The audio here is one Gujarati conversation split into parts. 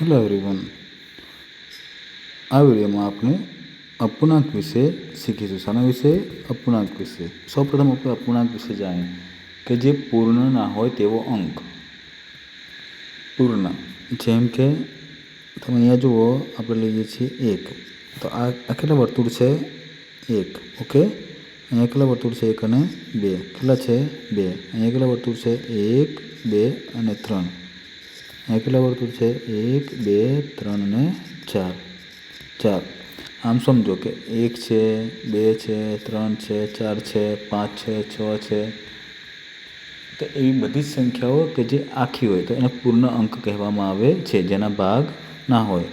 હેલો એવરીવન આ વિડીયોમાં આપણે અપૂર્ણાંક વિશે શીખીશું. શાના વિશે? અપૂર્ણાંક વિશે. સૌપ્રથમ આપણે અપૂર્ણાંક વિશે જાણીએ કે જે પૂર્ણ ના હોય તેવો અંક. પૂર્ણ. જેમ કે, તમે અહીંયા જુઓ, આપણે લઈએ છીએ એક. તો આ કેટલા વર્તુળ છે? એક. ઓકે અહીંયા કેટલા વર્તુળ છે? એક અને બે. કેટલા છે? બે. અહીંયા કેટલા વર્તુળ છે? એક, બે અને ત્રણ. કેટલા વર્તુળ છે એક, બે, ત્રણ અને ચાર. ચાર. આમ સમજો કે એક છે, બે છે, ત્રણ છે, ચાર છે, પાંચ છે, છ છે. તો એવી બધી જ સંખ્યાઓ કે જે આખી હોય તો એને પૂર્ણ અંક કહેવામાં આવે છે, જેના ભાગ ના હોય.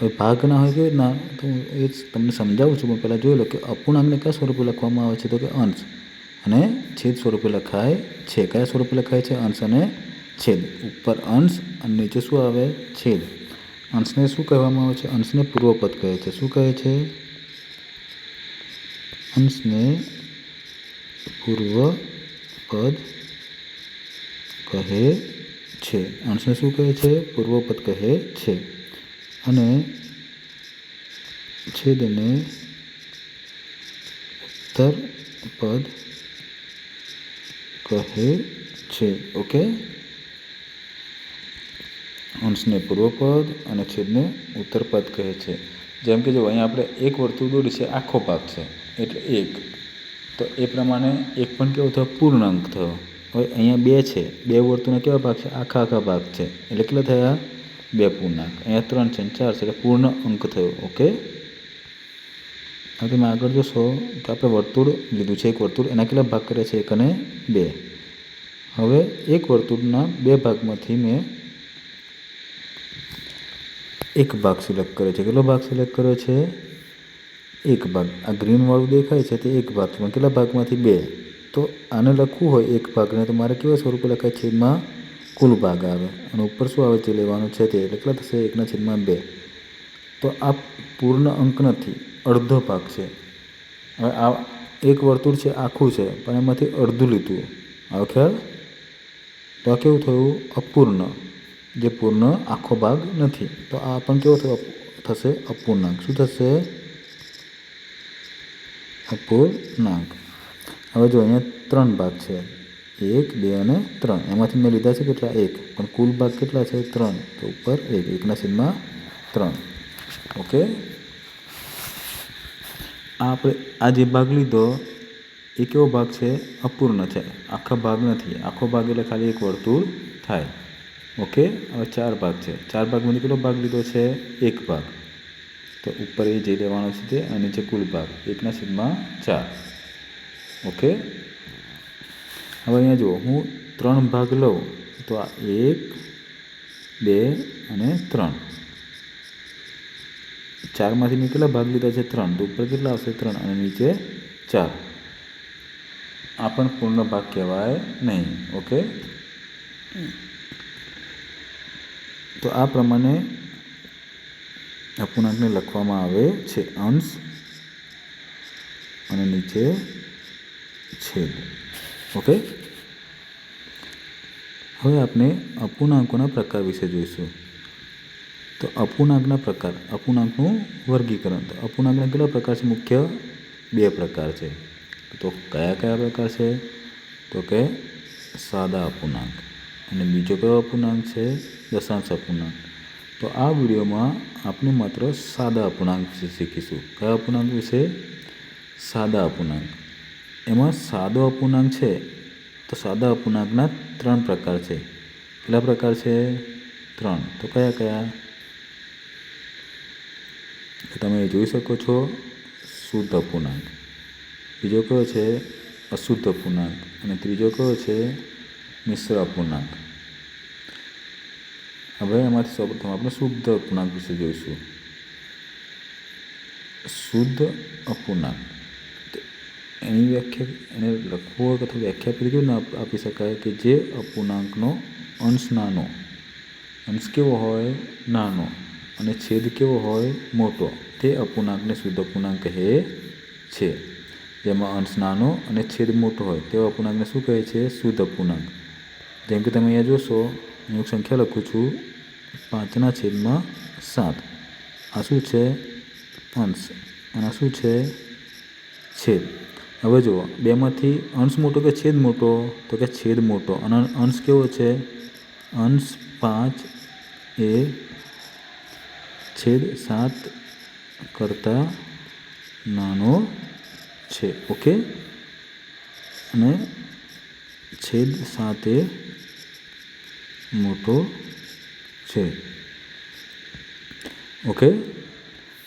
હવે ભાગ ના હોય કેવી રીતના? તો એ જ તમને સમજાવું છું, પણ પહેલાં જોઈ લો કે અપૂર્ણાંકને કયા સ્વરૂપે લખવામાં આવે છે? તો કે અંશ. અને છેદ સ્વરૂપે લખાય છે. કયા સ્વરૂપે લખાય છે? અંશ અને છેદ ઉપર અંશ અને નીચે શું આવે? છેદ. અંશને શું કહેવામાં આવે છે? અંશને પૂર્વપદ કહે છે. શું કહે છે? અંશને પૂર્વપદ કહે છે. અંશને શું કહે છે? પૂર્વપદ કહે છે. અને છેદને ઉત્તર પદ કહે છે. ઓકે? અંશને પૂર્વપદ અને છેદને ઉત્તરપદ કહે છે. જેમ કે જો અહીંયા આપણે એક વર્તુળ દોરી છે, આખો ભાગ છે, એટલે એક. તો એ પ્રમાણે એક પણ કેવો થયો? પૂર્ણાંક થયો. હવે અહીંયા બે છે. બે વર્તુળના કેવા ભાગ છે? આખા આખા ભાગ છે. એટલે કેટલા થયા? બે પૂર્ણાંક. અહીંયા ત્રણ છે ચાર છે, એટલે પૂર્ણ અંક થયો. ઓકે? હવે તમે આગળ જોશો કે આપણે વર્તુળ લીધું છે, એક વર્તુળ. એના કેટલા ભાગ કર્યા છે? એક અને બે. હવે એક વર્તુળના બે ભાગમાંથી મેં એક ભાગ સિલેક્ટ કર્યો છે. કેટલો ભાગ સિલેક્ટ કર્યો છે? એક ભાગ. આ ગ્રીનવાળું દેખાય છે તે એક ભાગ કેટલા ભાગમાંથી બે? તો આને લખવું હોય એક ભાગને, તો મારે કેવા સ્વરૂપે લખાય? છેદમાં કુલ ભાગ આવે. અને ઉપર શું આવે? જે લેવાનું છે તે. એટલે કેટલા થશે? એકના છેદમાં બે. તો આ પૂર્ણ અંક નથી. અડધો ભાગ છે. હવે આ એક વર્તુળ છે, આખું છે. પણ એમાંથી અડધું લીધું. આવે ખ્યાલ? તો આ કેવું થયું? અપૂર્ણ. જે પૂર્ણ આખો ભાગ નથી. તો આ પણ કેવો થશે અપૂર્ણાંક. શું થશે? અપૂર્ણાંક. હવે જો અહીંયા ત્રણ ભાગ છે. એક, બે અને ત્રણ. એમાંથી મેં લીધા છે કેટલા? એક. પણ કુલ ભાગ કેટલા છે? ત્રણ. તો ઉપર એક. એકના છેદમાં ત્રણ. ઓકે? આ આપણે આ જે ભાગ લીધો, એ કેવો ભાગ છે? અપૂર્ણ છે. આખા ભાગ નથી. આખો ભાગ એટલે ખાલી એક વર્તુળ થાય. ઓકે, હવે ચાર ભાગ છે. ચાર ભાગમાંથી કેટલો ભાગ લીધો છે? એક ભાગ. તો ઉપર એ જે લેવાનો છે તે અને નીચે કુલ ભાગ. એકના છેદમાં ચાર. ઓકે? હવે અહીંયા જુઓ, હું ત્રણ ભાગ લઉં, તો આ એક, બે અને ત્રણ. ચારમાંથી મેં કેટલા ભાગ લીધા છે? ત્રણ. તો ઉપર કેટલા આવશે? ત્રણ અને નીચે ચાર. આ પણ પૂર્ણ ભાગ કહેવાય નહીં. ઓકે? તો આ પ્રમાણે અપૂર્ણાંકને લખવામાં આવે છે. અંશ અને નીચે છેદ. ઓકે? હવે આપણે અપૂર્ણાંકોના પ્રકાર વિશે જોઈશું. તો અપૂર્ણાંકના પ્રકાર, અપૂર્ણાંકનું વર્ગીકરણ. તો અપૂર્ણાંકના કેટલા પ્રકાર છે? મુખ્ય બે પ્રકાર છે. તો કયા કયા પ્રકાર છે? તો કે સાદા અપૂર્ણાંક. અને બીજો કયો અપૂર્ણાંક છે? દશાંશ અપૂર્ણાંક તો આ વિડીયોમાં આપણે માત્ર સાદા અપૂર્ણાંક વિશે શીખીશું. કયા અપૂર્ણાંક વિશે? સાદા અપૂર્ણાંક એમાં સાદો અપૂર્ણાંક છે તો સાદા અપૂર્ણાંકના ત્રણ પ્રકાર છે. કેટલા પ્રકાર છે? ત્રણ. તો કયા કયા? તમે જોઈ શકો છો શુદ્ધ અપૂર્ણાંક બીજો કયો છે? અશુદ્ધ અપૂર્ણાંક અને ત્રીજો કયો છે? મિશ્ર અપૂર્ણાંક હવે એમાંથી સૌપ્રથમ આપણે શુદ્ધ અપૂર્ણાંક વિશે જોઈશું. શુદ્ધ અપૂર્ણાંક. એની વ્યાખ્યા, એને લખવું હોય અથવા વ્યાખ્યા આપી કેવી આપી શકાય કે જે અપૂર્ણાંકનો અંશ નાનો, અંશ કેવો હોય? નાનો. અને છેદ કેવો હોય? મોટો. તે અપૂર્ણાંકને શુદ્ધ અપૂર્ણાંક કહે છે. જેમાં અંશ નાનો અને છેદ મોટો હોય. તેવા અપૂર્ણાંકને શું કહે છે? શુદ્ધ અપૂર્ણાંક. જેમ કે તમે અહીંયા જોશો, હું સંખ્યા લખું છું, પાંચના છેદમાં સાત. આ શું છે? અંશ. અને આ શું છે? છેદ. હવે જુઓ, બેમાંથી અંશ મોટો કે છેદ મોટો? તો કે છેદ મોટો. અને અંશ કેવો છે? અંશ પાંચ એ છેદ સાત કરતાં નાનો છે. ઓકે? અને છેદ સાથે મોટો છે. ઓકે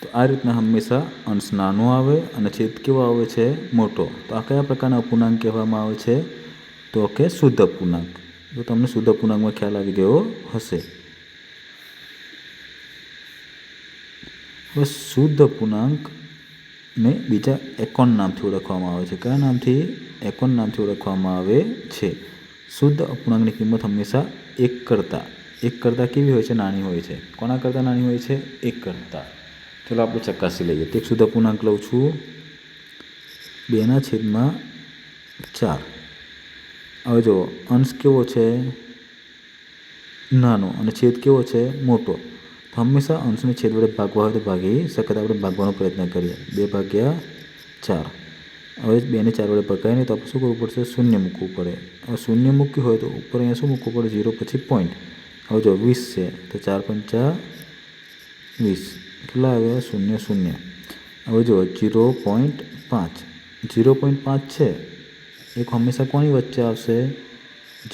તો આ રીતના હંમેશા અંશ નાનો આવે અને છેદ કેવો આવે છે? મોટો. તો આ કયા પ્રકારના અપૂર્ણાંક કહેવામાં આવે છે? તો કે શુદ્ધ અપૂર્ણાંક. તો તમને શુદ્ધ અપૂર્ણાંકમાં ખ્યાલ આવી ગયો હશે. હવે શુદ્ધ અપૂર્ણાંકને બીજા એકોન નામથી ઓળખવામાં આવે છે. કયા નામથી એકોન નામથી ઓળખવામાં આવે છે? શુદ્ધ અપૂર્ણાંકની કિંમત હંમેશા એક કરતાં એક કરતાં કેવી હોય છે? નાની હોય છે. કોના કરતાં નાની હોય છે? એક કરતાં. ચલો આપણે ચકાસી લઈએ. તો એક શુદ્ધ અપૂર્ણાંક લઉં છું. બેના છેદમાં ચાર. હવે જુઓ, અંશ કેવો છે? નાનો. અને છેદ કેવો છે? મોટો. તો હંમેશા અંશને છેદ વડે ભાગવા હોય તો ભાગી શકાય તો આપણે ભાગવાનો પ્રયત્ન કરીએ. બે ભાગ્યા ચાર. હવે બેને ચાર વડે ભગાય નહીં તો શું કરવું પડશે? શૂન્ય મૂકવું પડે. હવે શૂન્ય મૂક્યું હોય તો ઉપર અહીંયા શું મૂકવું પડે? ઝીરો પછી પોઈન્ટ હવે જો વીસ છે, તો ચાર પંચા વીસ. કેટલા આવ્યા? શૂન્ય શૂન્ય. હવે જો જીરો પોઈન્ટ પાંચ. જીરો પોઈન્ટ પાંચ છે. એક હંમેશા કોની વચ્ચે આવશે?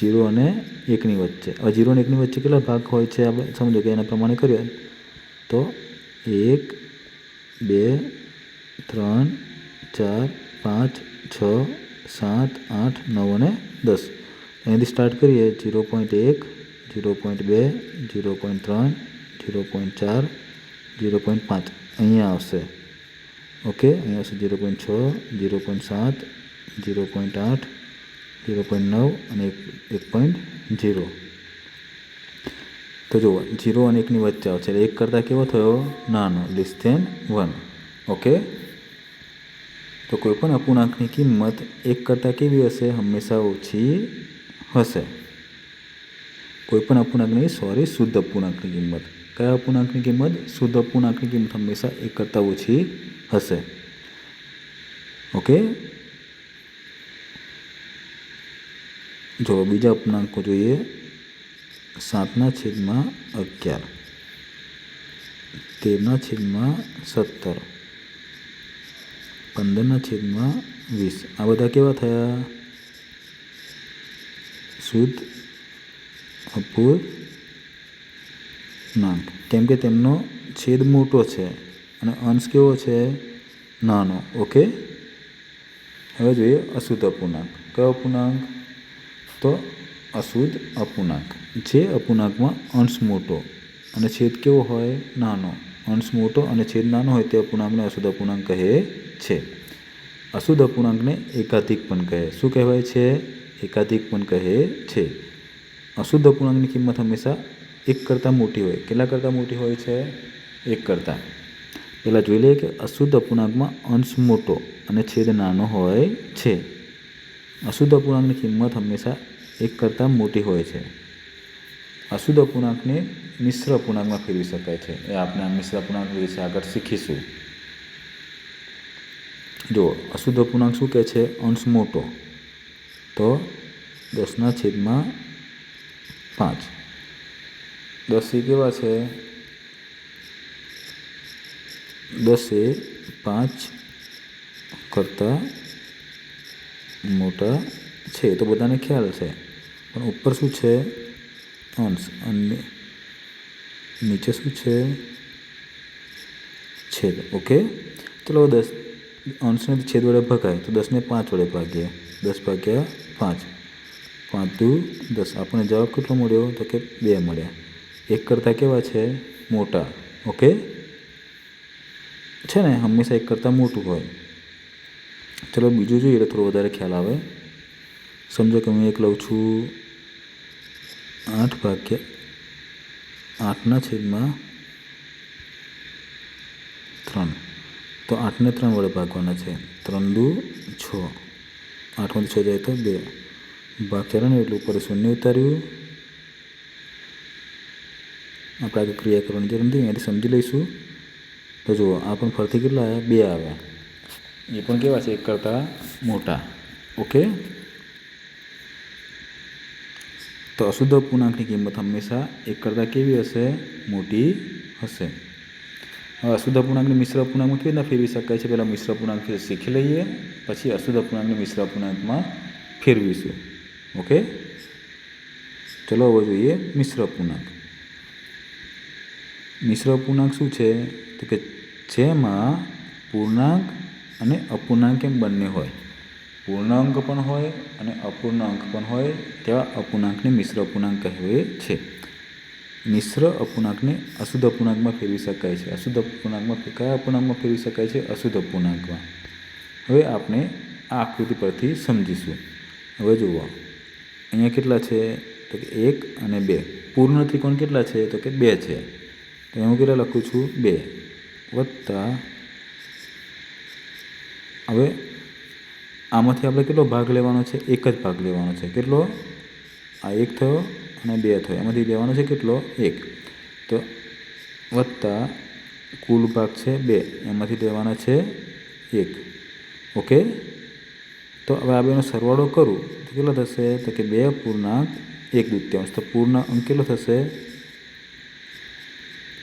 જીરો અને એકની વચ્ચે. હવે જીરો અને એકની વચ્ચે કેટલા ભાગ હોય છે આપણે સમજો કે એના પ્રમાણે કરીએ. તો એક, બે, ત્રણ, ચાર, પાંચ, છ, સાત, આઠ, નવ અને દસ. અહીંયાથી સ્ટાર્ટ કરીએ. જીરો પોઈન્ટ એક, જીરો પોઈન્ટ બે, જીરો પોઈન્ટ ત્રણ, જીરો પોઈન્ટ ચાર, જીરો પોઈન્ટ પાંચ. અહીંયા આવશે. ઓકે? અહીંયા આવશે જીરો પોઈન્ટ છ, જીરો પોઈન્ટ સાત, જીરો પોઈન્ટ આઠ જીરો પોઈન્ટ નવ અને એક એક પોઈન્ટ જીરો. તો જુઓ, જીરો અને એકની વચ્ચે આવશે. એક કરતાં કેવો થયો? નાનો. લેસ ધેન વન ઓકે તો કોઈપણ અપૂર્ણાંકની કિંમત એક કરતાં કેવી હશે? હંમેશા ઓછી હશે. કોઈપણ અપૂર્ણાંકની સોરી શુદ્ધ અપૂર્ણાંકની કિંમત. કયા અપૂર્ણાંકની કિંમત? શુદ્ધ અપૂર્ણાંકની કિંમત હંમેશા એક કરતાં ઓછી હશે. ઓકે જો બીજા અપૂર્ણાંકો જોઈએ, સાતના છેદમાં અગિયાર. તેરના છેદમાં સત્તર. પંદરના છેદમાં વીસ. આ બધા કેવા થયા? શુદ્ધ અપૂર્ણાંક કેમ કે તેમનો છેદ મોટો છે અને અંશ કેવો છે? નાનો. ઓકે? હવે જોઈએ અશુદ્ધ અપૂર્ણાંક. કયો અપૂર્ણાંક? તો અશુદ્ધ અપૂર્ણાંક. જે અપૂર્ણાંકમાં અંશ મોટો અને છેદ કેવો હોય? નાનો. અંશ મોટો અને છેદ નાનો હોય તે અપૂર્ણાંકને અશુદ્ધ અપૂર્ણાંક કહે છે. અશુદ્ધ અપૂર્ણાંકને એકાધિક પણ કહે. શું કહેવાય છે? એકાધિક પણ કહે છે. અશુદ્ધ અપૂર્ણાંકની કિંમત હંમેશા એક કરતાં મોટી હોય. કેટલા કરતાં મોટી હોય છે? એક કરતાં. પહેલાં જોઈ લઈએ કે અશુદ્ધ અપૂર્ણાંકમાં અંશ મોટો અને છેદ નાનો હોય છે. અશુદ્ધ અપૂર્ણાંકની કિંમત હંમેશા એક કરતાં મોટી હોય છે. અશુદ્ધ અપૂર્ણાંકને મિશ્ર અપૂર્ણાંકમાં ફેરવી શકાય છે. એ આપણે આ મિશ્ર અપૂર્ણાંક વિશે આગળ શીખીશું. જો અશુદ્ધ અપૂર્ણાંક શું કહે છે? અંશ મોટો. તો દસના છેદમાં પાંચ. દસ એ કેવા છે? દસ પાંચ કરતાં મોટા છે તો બધાને ખ્યાલ છે. પણ ઉપર શું છે? અંશ, અને નીચે શું છે? છેદ, ઓકે? ચલો દસ, અંશને છેદ વડે ભગાય, તો દસને પાંચ વડે ભાગીએ. દસ ભાગ્યા પાંચ. પાંચ દુ દસ. આપણને જવાબ કેટલો મળ્યો? તો કે બે મળ્યા. એક કરતાં કેવા છે? મોટા. ઓકે? છે ને? હંમેશા એક કરતાં મોટું હોય. ચલો બીજું જોઈએ એટલે થોડો વધારે ખ્યાલ આવે. સમજો કે હું એક લઉં છું. આઠ ભાગ્યા આઠના છેદમાં ત્રણ. તો આઠને ત્રણ વડે ભાગવાના છે. ત્રણ દુ છ. આઠમાંથી છ જાય તો બે. ભાગ ચાલો એટલે ઉપર શૂન્ય ઉતાર્યું. આપણે આગળ ક્રિયા કરવાની જરૂર નથી અહીંયાથી સમજી લઈશું. તો જુઓ, આ પણ ફરતી કેટલા આવ્યા? બે આવ્યા. એ પણ કેવા છે એક કરતાં મોટા ઓકે તો અશુદ્ધ પૂર્ણાંકની કિંમત હંમેશા એક કરતાં કેવી હશે મોટી હશે હવે અશુદ્ધ પૂર્ણાંકને મિશ્ર પૂર્ણાંકમાં કેવી રીતના ફેરવી શકાય છે પહેલાં મિશ્ર પૂર્ણાંક શીખી લઈએ પછી અશુદ્ધ પૂર્ણાંકને મિશ્ર પૂર્ણાંકમાં ફેરવીશું ઓકે ચલો હવે જોઈએ મિશ્ર પૂર્ણાંક મિશ્ર પૂર્ણાંક શું છે તો કે જેમાં પૂર્ણાંક અને અપૂર્ણાંક એમ બંને હોય. પૂર્ણાંક પણ હોય અને અપૂર્ણાંક પણ હોય તેવા અપૂર્ણાંકને મિશ્ર અપૂર્ણાંક કહેવાય છે. મિશ્ર અપૂર્ણાંકને અશુદ્ધ અપૂર્ણાંકમાં ફેરવી શકાય છે. અશુદ્ધ અપૂર્ણાંકમાં કયા અપૂર્ણાંકમાં ફેરવી શકાય છે? અશુદ્ધ અપૂર્ણાંકમાં. હવે આપણે આ આકૃતિ પરથી સમજીશું. હવે જુઓ. અહીંયા કેટલા છે? તો કે એક અને બે. પૂર્ણ ત્રિકોણ કેટલા છે? તો કે બે છે. તો હું કેટલા લખું છું? બે વત્તા હવે આમાંથી આપણે કેટલો ભાગ લેવાનો છે? એક જ ભાગ લેવાનો છે. કેટલો? આ એક થયો અને બે થયો. એમાંથી લેવાનો છે કેટલો? એક. તો વત્તા કુલ ભાગ છે બે. એમાંથી લેવાના છે એક. ઓકે? તો હવે આ બેનો સરવાળો કરું. તો કેટલો થશે? તો કે બે પૂર્ણાંક એક દૃત્યાંશ. તો પૂર્ણ અંક કેટલો થશે?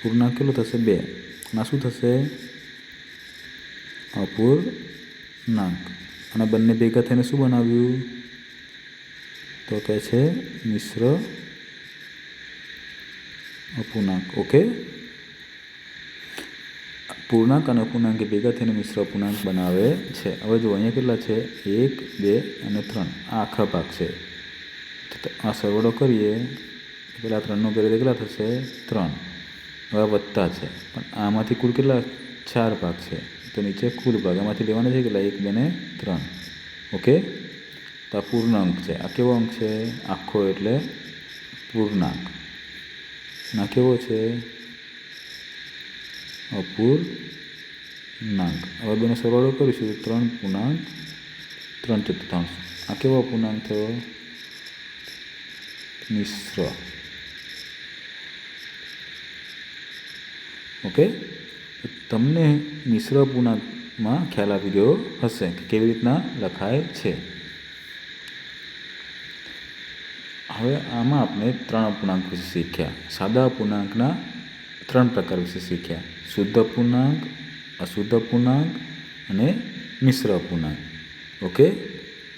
પૂર્ણાંક કેટલો થશે? બે. ના શું થશે? અપૂર્ણાંક અને બંને ભેગા થઈને શું બનાવ્યું? તો કહે છે, મિશ્ર અપૂર્ણાંક. ઓકે? પૂર્ણાંક અને અપૂર્ણાંક એ ભેગા થઈને મિશ્ર અપૂર્ણાંક બનાવે છે. હવે જુઓ, અહીંયા કેટલા છે? એક, બે અને ત્રણ. આ આખા ભાગ છે. તો આ સરવાળો કરીએ. પેલા ત્રણનો કરીએ કેટલા થશે? ત્રણ. હવે આ વત્તા છે. પણ આમાંથી કુલ કેટલા ચાર ભાગ છે તો નીચે કુલ ભાગ એમાંથી લેવાના છે કેટલા એક બે ને ત્રણ ઓકે તો આ પૂર્ણ અંક છે આ કેવો અંક છે આખો એટલે પૂર્ણાંક ના કેવો છે અપૂર્ણાંક હવે બેનો સરવાળો કરીશું તો ત્રણ પૂર્ણાંક ત્રણ ચતુર્થાંશ આ કેવો પૂર્ણાંક થયો મિશ્ર ઓકે તમને મિશ્ર પૂર્ણાંકમાં ખ્યાલ આવી ગયો હશે કે કેવી રીતના લખાય છે. હવે આમાં આપણે ત્રણ અપૂર્ણાંક વિશે શીખ્યા. સાદા અપૂર્ણાંકના ત્રણ પ્રકાર વિશે શીખ્યા. શુદ્ધ અપૂર્ણાંક અશુદ્ધ અપૂર્ણાંક અને મિશ્ર અપૂર્ણાંક ઓકે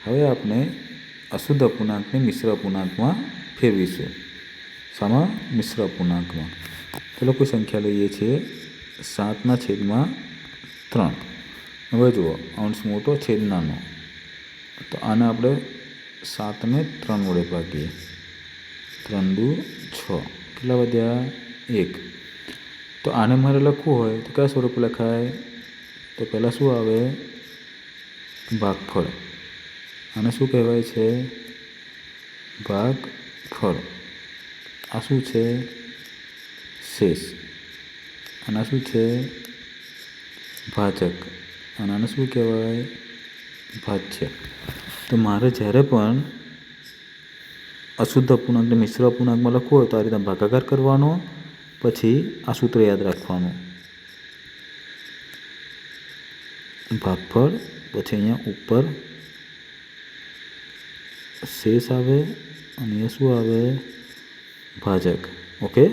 હવે આપણે અશુદ્ધ અપૂર્ણાંકને મિશ્ર અપૂર્ણાંકમાં ફેરવીશું. શામાં મિશ્ર અપૂર્ણાંકમાં ચલો કોઈ સંખ્યા લઈએ છીએ. સાતના છેદમાં ત્રણ. હવે જુઓ, અંશ મોટો, છેદ નાનો. તો આને આપણે સાતને ત્રણ વડે ભાગીએ. ત્રણ દુ છ. કેટલા વધ્યા? એક. તો આને મારે લખવું હોય તો કયા સ્વરૂપે લખાય? તો પહેલાં શું આવે? ભાગફળ. આને શું કહેવાય છે? ભાગફળ. આ શું છે? શેષ. અને શું છે ભાજક અને આને શું કહેવાય ભાજ્ય તો મારે જ્યારે પણ અશુદ્ધ અપૂર્ણાંકને મિશ્ર અપૂર્ણાંકમાં લખવું હોય તો આ રીતે ભાગાકાર કરવાનો પછી આ સૂત્ર યાદ રાખવાનું. ભાગફળ પછી અહીંયા ઉપર શેષ આવે અને અહીંયા શું આવે ભાજક. ઓકે?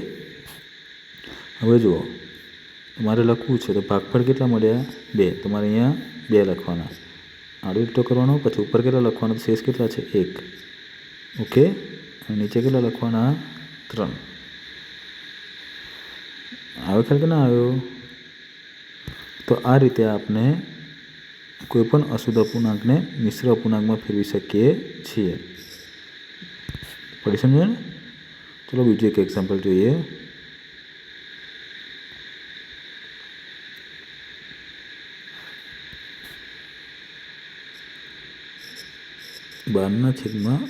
હવે જુઓ. તમારે લખવું છે તો ભાગફળ કેટલા મળ્યા? બે. તમારે અહીંયા બે લખવાના. આડો ઉલટો કરવાનો, પછી ઉપર કેટલા લખવાના? શેષ કેટલા છે? એક. ઓકે? અને નીચે કેટલા લખવાના? ત્રણ. આવે ખ્યાલ કે ના આવ્યો? તો આ રીતે આપણે કોઈ પણ અશુદ્ધ અપૂર્ણાંકને મિશ્ર અપૂર્ણાંકમાં ફેરવી શકીએ છીએ. પડી સમજો ને? ચલો બીજું એક એક્ઝામ્પલ જોઈએ. બારના છેદમાં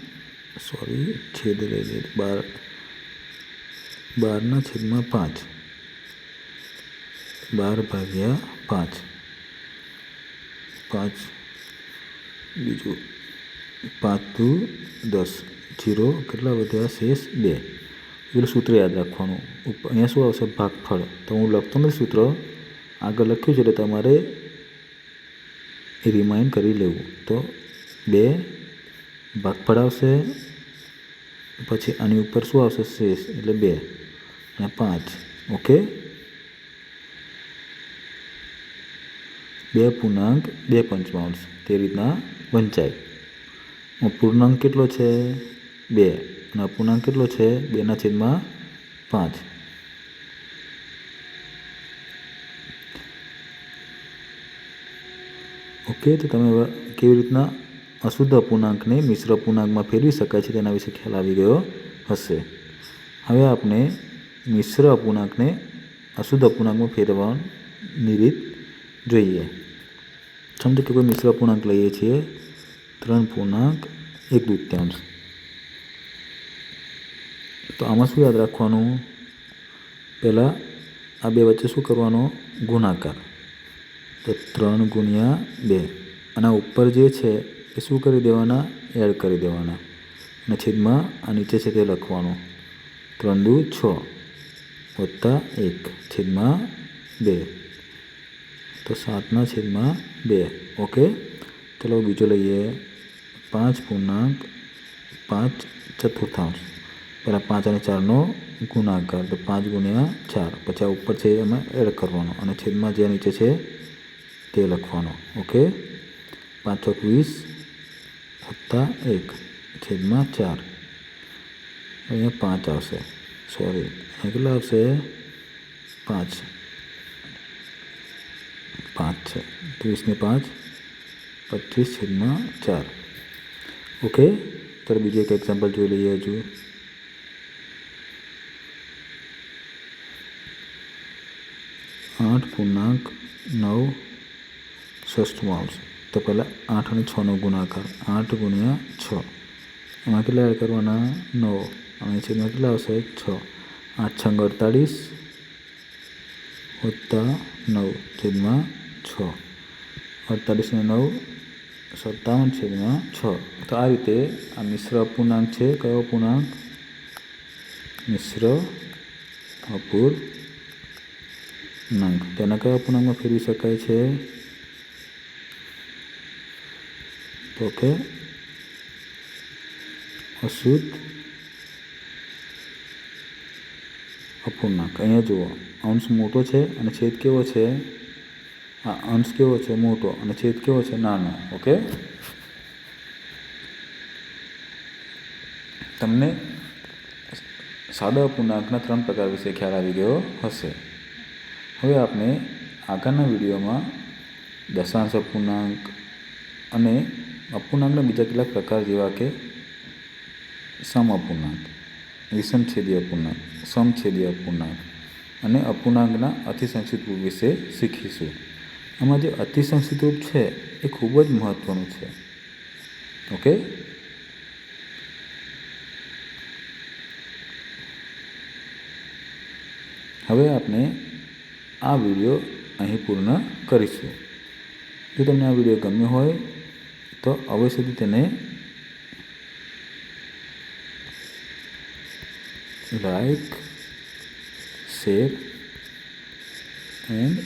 સોરી છેદ લઈ લે. બાર, બારના છેદમાં પાંચ. બાર ભાગ્યા પાંચ. પાંચ. બીજું, પાંચ ટુ દસ. જીરો કેટલા વધ્યા? શેષ બે. પેલું સૂત્ર યાદ રાખવાનું. અહીંયા શું આવશે? ભાગફળ. તો હું લખતો નથી સૂત્ર. આગળ લખ્યું છે એટલે તમારે રિમાઇન્ડ કરી લેવું. તો બે ભાગફળ આવશે પછી આની ઉપર શું આવશે? શેષ, એટલે બે અને પાંચ. ઓકે બે પૂર્ણાંક, બે પંચમાંશ. તે રીતના વંચાય. પૂર્ણાંક કેટલો છે? બે. અને અપૂર્ણાંક કેટલો છે? બેના છેદમાં પાંચ. ઓકે તો તમે કેવી રીતના અશુદ્ધ અપૂર્ણાંકને મિશ્ર અપૂર્ણાંકમાં ફેરવી શકાય છે તેના વિશે ખ્યાલ આવી ગયો હશે. હવે આપણે મિશ્ર અપૂર્ણાંકને અશુદ્ધ અપૂર્ણાંકમાં ફેરવવાની રીત જોઈએ. સમજો કે કોઈ મિશ્ર અપૂર્ણાંક લઈએ છીએ, ત્રણ પૂર્ણાંક, એક દૂત્યાંશ. તો આમાં શું યાદ રાખવાનું? પહેલાં આ બે વચ્ચે શું કરવાનો? ગુણાકાર. તો ત્રણ ગુણ્યા બે. અને ઉપર જે છે એ શું કરી દેવાના? એડ કરી દેવાના. અને છેદમાં આ નીચે છે તે લખવાનું. ત્રણ દુ છ વત્તા એક. છેદમાં બે. તો સાતના છેદમાં બે. ઓકે? ચલો બીજો લઈએ. પાંચ પૂર્ણાંક પાંચ ચતુર્થાંશ. પહેલાં પાંચ અને ચારનો ગુણાકાર. તો પાંચ ગુણ્યા ચાર. પછી આ ઉપર છે એમાં એડ કરવાનો. અને છેદમાં જે નીચે છે તે લખવાનો. ઓકે? પાંચ ચોક વીસ. વત્તા એક છેદમાં ચાર અહીંયા પાંચ આવશે સોરી અહીંયા કેટલા આવશે પાંચ પાંચ છે ત્રીસને પાંચ પચીસ છેદમાં ચાર ઓકે ચાલો બીજું એક એક્ઝામ્પલ જોઈ લઈએ હજુ આઠ પૂર્ણાંક નવ ષષ્ઠમાંશ તો પહેલાં આઠ અને છનો ગુણાકાર. આઠ ગુણ્યા છ. એમાં કેટલા એડ કરવાના? નવ. અને છેદમાં કેટલા આવશે? છ. આઠ છંગ અડતાળીસ વત્તા નવ છેદમાં છ. અડતાળીસને નવ, સત્તાવન છેદમાં છ. તો આ રીતે આ મિશ્ર અપૂર્ણાંક છે. કયો અપૂર્ણાંક? મિશ્ર અપૂર્ણાંક. તેના કયા અપૂર્ણાંકમાં ફેરવી શકાય છે? તો કે અશુદ્ધ અપૂર્ણાંક અહીંયા જુઓ. અંશ મોટો છે અને છેદ કેવો છે? આ અંશ કેવો છે? મોટો. અને છેદ કેવો છે? નાનો. ઓકે? તમને સાદા અપૂર્ણાંકના ત્રણ પ્રકાર વિશે ખ્યાલ આવી ગયો હશે. હવે આપણે આગળના વિડીયોમાં દશાંશ અપૂર્ણાંક અને અપૂર્ણાંકના બીજા કેટલાક પ્રકાર જેવા કે સમ અપૂર્ણાંક વિષમછેદી અપૂર્ણાંક, સમછેદી અપૂર્ણાંક અને અપૂર્ણાંકના અતિસંક્ષિપ્ત રૂપ વિશે શીખીશું. આમાં જે અતિસંક્ષિપ્ત રૂપ છે એ ખૂબ જ મહત્ત્વનું છે. ઓકે? હવે આપણે આ વીડિયો અહીં પૂર્ણ કરીશું. જો તમને આ વીડિયો ગમ્યો હોય તો અવશ્યથી તેને લાઈક શેર એન્ડ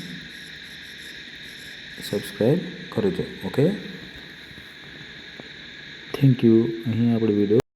સબસ્ક્રાઈબ કરજો ઓકે થેન્ક યુ અહીં આપણે વીડિયો